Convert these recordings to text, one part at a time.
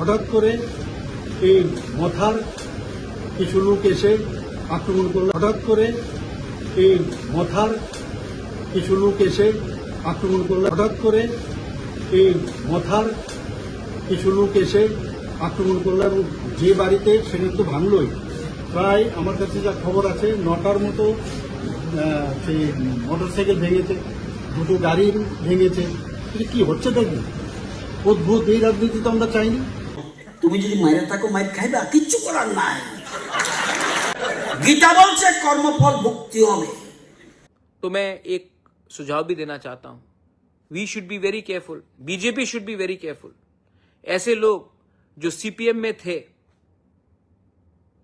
হঠাৎ করে এই মথার কিছু লোক এসে আক্রমণ করল। হঠাৎ করে এই মথার কিছু লোক এসে আক্রমণ করল। হঠাৎ করে এই মথার কিছু লোক এসে আক্রমণ করল এবং যে বাড়িতে সেটা তো ভাঙলই। প্রায় আমার কাছে যা খবর আছে, নটার মতো সেই মোটরসাইকেল ভেঙেছে, দুটো গাড়ি ভেঙেছে। কি হচ্ছে দেখি অদ্ভুত, এই রাজনীতি তো আমরা চাইনি। তুমি যদি মায়ের থাকো মায়ের খাইবা কিচ্ছু করার নাই গীতা বলছে কর্মফল ভুক্তি হবে तो मैं एक सुझाव भी देना चाहता हूं we should be very careful BJP should be very careful ऐसे लोग जो सीपीएम में थे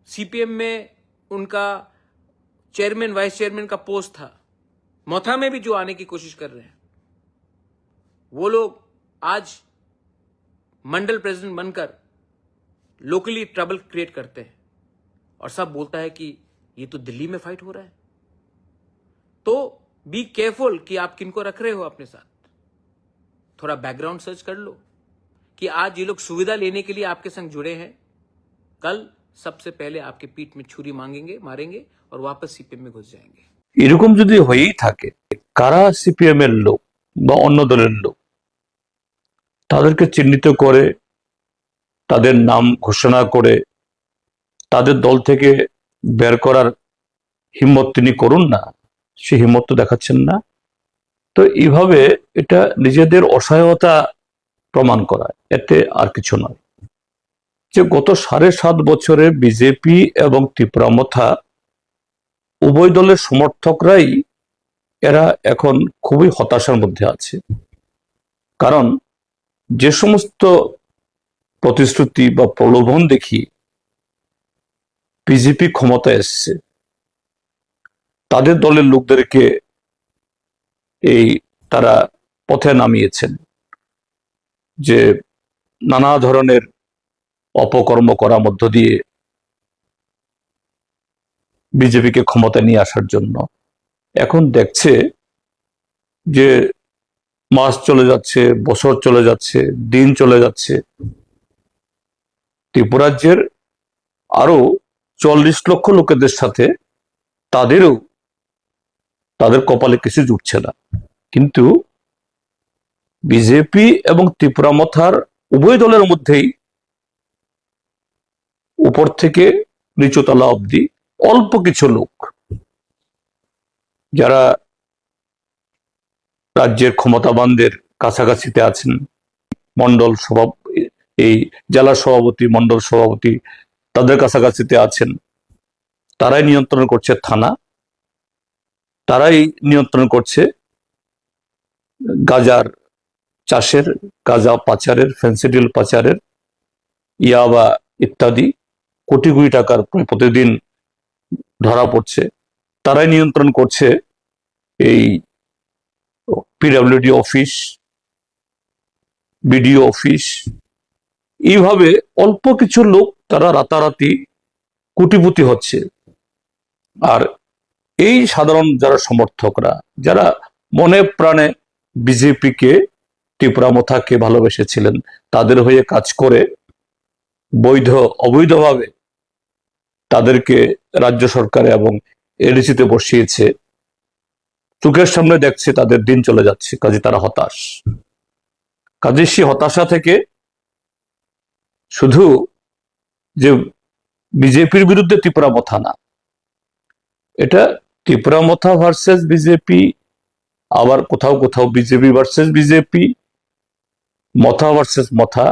सीपीएम में उनका चेयरमैन वाइस चेयरमैन का पोस्ट था मोथा में भी जो आने की कोशिश कर रहे हैं वो लोग आज मंडल प्रेसिडेंट बनकर लोकली ट्रबल क्रिएट करते हैं और सब बोलता है कि ये तो दिल्ली में फाइट हो रहा है तो बी केयरफुल कि आप किनको रख रहे हो अपने साथ थोड़ा बैकग्राउंड सर्च कर लो कि आज ये लोग सुविधा लेने के लिए आपके संग जुड़े हैं कल सबसे पहले आपके पीठ में छुरी मांगेंगे मारेंगे और वापस सीपीएम में घुस जाएंगे এরকম যদি হয়েই থাকে কারা সিপিএম এর লোক বা অন্য দলের লোক তাদেরকে চিহ্নিত করে তাদের নাম ঘোষণা করে তাদের দল থেকে বের করার হিম্মত তিনি করুন না, সে হিম্মত তো দেখাচ্ছেন না। তো এইভাবে এটা নিজেদের অসহায়তা প্রমাণ করা, এতে আর কিছু নয়। যে গত সাড়ে সাত বছরে বিজেপি এবং ত্রিপুরামথা উভয় দলের সমর্থকরাই এরা এখন খুবই হতাশার মধ্যে আছে। কারণ যে সমস্ত প্রতিশ্রুতি বা প্রলোভন দেখি বিজেপি ক্ষমতা এসছে। তাদের দলের লোকদেরকে এই তারা পথে নামিয়েছেন যে নানা ধরনের অপকর্ম করার মধ্য দিয়ে বিজেপিকে ক্ষমতা নিয়ে আসার জন্য। এখন দেখছে যে মাস চলে যাচ্ছে, বছর চলে যাচ্ছে, দিন চলে যাচ্ছে। ত্রিপুরাজ্যের আরও চল্লিশ লক্ষ লোকেদের সাথে তাদেরও তাদের কপালে কিছু জুটছে না। কিন্তু বিজেপি এবং ত্রিপুরা মথার উভয় দলের মধ্যেই উপর থেকে নিচুতলা অবধি অল্প কিছু লোক যারা রাজ্যের ক্ষমতাবানদের কাছাকাছিতে আছেন মন্ডল সভাপ এই জেলা সভাপতি, মন্ডল সভাপতি তাদের কাছাকাছিতে আছেন। তারাই নিয়ন্ত্রণ করছে থানা। তারাই নিয়ন্ত্রণ করছে গাজার চাষের, গাজা পাচারের, ফেন্সিডিল পাচারের ইয়াবা ইত্যাদি। কোটি কোটি টাকার প্রতিদিন ধরা পড়ছে। তারাই নিয়ন্ত্রণ করছে এই পিডাব্লিউডি অফিস, বিডিও অফিস এইভাবে অল্প কিছু লোক তারা রাতারাতি কোটিপতি হচ্ছে। আর এই সাধারণ যারা সমর্থকরা, যারা মনে প্রাণে বিজেপিকে ত্রিপুরা মথাকে ভালোবেসেছিলেন, তাদের হয়ে কাজ করে বৈধ, অবৈধভাবে তাদেরকে রাজ্য সরকারে এবং এডিসিতে বসিয়েছে। চোখের সামনে দেখছে তাদের দিন চলে যাচ্ছে, কাজে তারা হতাশ। কাজে সে হতাশা থেকে শুধু যে বিজেপির বিরুদ্ধে ত্রিপুরা মথা না, এটা ত্রিপুরা মথা ভার্সেস বিজেপি, আবার কোথাও কোথাও BJP versus BJP, Motha versus Motha